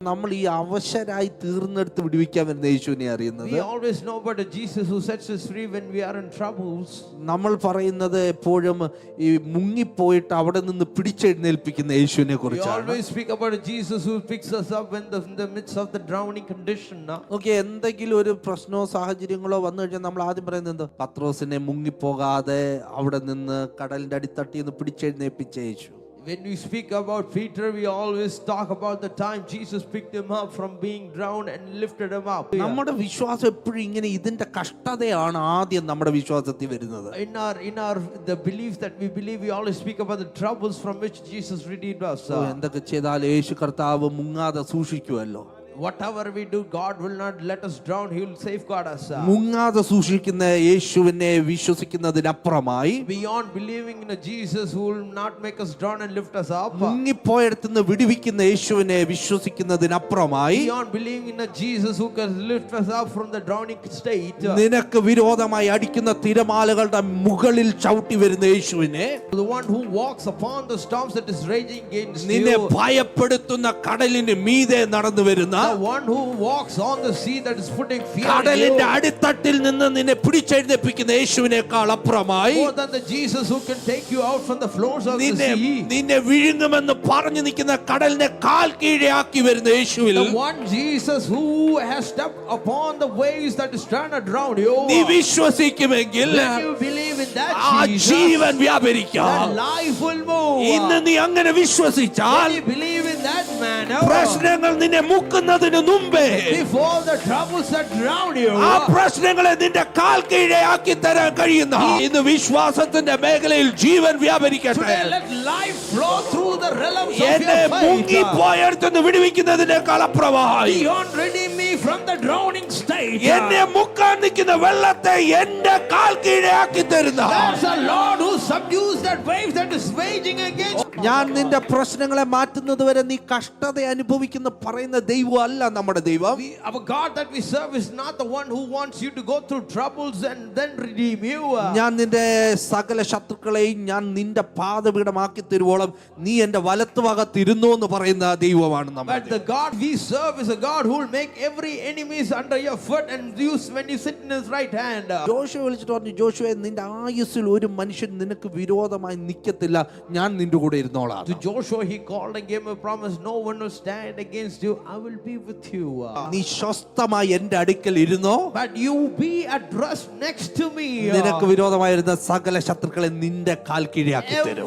നമ്മൾ ഈ അവശരായി തീർന്നെടുത്ത് വിടുവിക്കാൻ വരുന്ന യേശുവിനെ അറിയുന്നത് always no but Jesus a sets us free when we are in troubles. നമ്മൾ പറയുന്നത് എപ്പോഴും ഈ മുങ്ങിപ്പോയിട്ട് അവിടെ നിന്ന് പിടിച്ചെഴുന്നേൽപ്പിക്കുന്ന യേശുവിനെ കുറിച്ചാണ് always speak about Jesus who picks us up when the, in the midst of the drowning condition. Okay എന്തെങ്കിലും ഒരു പ്രശ്നമോ സാഹചര്യങ്ങളോ വന്നു കഴിഞ്ഞാൽ നമ്മൾ ആദ്യം പറയുന്നത് എന്ത് പത്രോസിനെ മുങ്ങിപ്പോകാതെ അവിടെ നിന്ന് കടലിന്റെ അടിത്തട്ടിൽ നിന്ന് പിടിച്ചെഴുന്നേൽപ്പിച്ച യേശു When we speak about Peter, we always talk about the time Jesus picked him up from being drowned and lifted him up. നമ്മുടെ വിശ്വാസം എപ്പോഴും ഇങ്ങനെ ഇതിന്റെ കഷ്ടതയാണ് ആദ്യം നമ്മുടെ വിശ്വാസത്തിൽ വരുന്നത് In our in our the belief that we believe, we always speak about the troubles from which Jesus redeemed us. എന്തൊക്കെ ചെയ്താൽ യേശു കർത്താവ് മുങ്ങാതെ സൂക്ഷിക്കുമല്ലോ Whatever we do, God will not let us drown. He will safeguard us. മുങ്ങാതെ സൂക്ഷിക്കുന്ന യേശുവിനെ വിശ്വസിക്കുന്നതിനപ്പുറമായി Beyond believing in a Jesus who will not make us drown and lift us up. മുങ്ങിപ്പോയടത്തുനിന്ന് വിടുവിക്കുന്ന യേശുവിനെ വിശ്വസിക്കുന്നതിനപ്പുറമായി Beyond believing in a Jesus who can lift us up from the drowning state. നിനക്ക് വിരോധമായി അടിക്കുന്ന തിരമാലകളുടെ മുകളിൽ ചവിട്ടി വരുന്ന യേശുവിനെ The one who walks upon the storms that is raging against നിന്നെ. ഭയപ്പെടുത്തുന്ന കടലിന് മീതെ നടന്നു വരുന്ന The one who walks on the sea that is putting fear in കടലിന്റെ you. അടിത്തട്ടിൽ നിന്ന് നിന്നെ പിടിച്ചെഴുന്നേപ്പിക്കുന്ന യേശുവിനേക്കാൾ അപ്പുറമായി More than the Jesus who can take you out from the floors of the നിന്നെ sea. നിന്നെ വിഴുങ്ങുമെന്ന് പറഞ്ഞു നിൽക്കുന്ന കടലിനെ കാൽ കീഴെയാക്കി വരുന്ന യേശുവിൽ The one Jesus who has stepped upon the waves that is trying to drown you. നീ വിശ്വസിക്കുമെങ്കിൽ When you believe in that ആ Jesus, Jeevan വ്യാപരിക്കാം that life will move. ഇന്ന് നീ അങ്ങനെ വിശ്വസിച്ചാൽ When you believe in that man, പ്രശ്നങ്ങൾ നിന്നെ മുക്കുന്നതിന് മുമ്പേ before the troubles that drown you, ആ പ്രശ്നങ്ങളെ നിന്റെ കാൽ കീഴെയാക്കി തരാൻ കഴിയുന്ന ഇന്ന് വിശ്വാസത്തിന്റെ മേഖലയിൽ ജീവൻ വ്യാപരിക്കട്ടെ the എന്നെ your faith. മുങ്ങിപ്പോയടുത്തുനിന്ന് വിടുവിക്കുന്നതിനേക്കാൾ the state. എന്നെ മുക്കാൻ നിൽക്കുന്ന വെള്ളത്തെ എന്റെ കാൽ കീഴെയാക്കി തരുന്ന There's a Lord who subdues that wave that is waging against ഞാൻ നിന്റെ പ്രശ്നങ്ങളെ മാറ്റുന്നത് വരെ നീ കഷ്ടത അനുഭവിക്കുന്ന പറയുന്ന ദൈവം അല്ല നമ്മുടെ ദൈവം. Our God that we serve is not the one who wants you to go through troubles and then redeem you. ഞാൻ നിന്റെ സകല ശത്രുക്കളെയും ഞാൻ നിന്റെ പാതപീഠമാക്കി തരുവോളം നീ എന്റെ വലത്തുഭാഗത്തിരുന്നു എന്ന് പറയുന്ന ദൈവമാണ് നമ്മൾ But the God we serve is a God who will make every enemies under your foot and use when you sit in his right hand. Joshua വിളിച്ചിട്ട് പറഞ്ഞു ജോഷുവെ നിന്റെ ആയുസ്സിൽ ഒരു മനുഷ്യൻ നിനക്ക് വിരോധമായി നിൽക്കത്തില്ല. ഞാൻ നിന്റെ കൂടെ ദോ Joshua he called and give a promise no one was stand against you I will be with you നിഷ്ഠമായി എന്റെ അടുക്കൽ ഇറന്നോ but you ビー addressed next to me നിനക്ക് വിരോധമായി വരുന്ന സകല ശത്രുക്കളെ നിന്റെ കാൽ കീഴിയാക്കി തരും.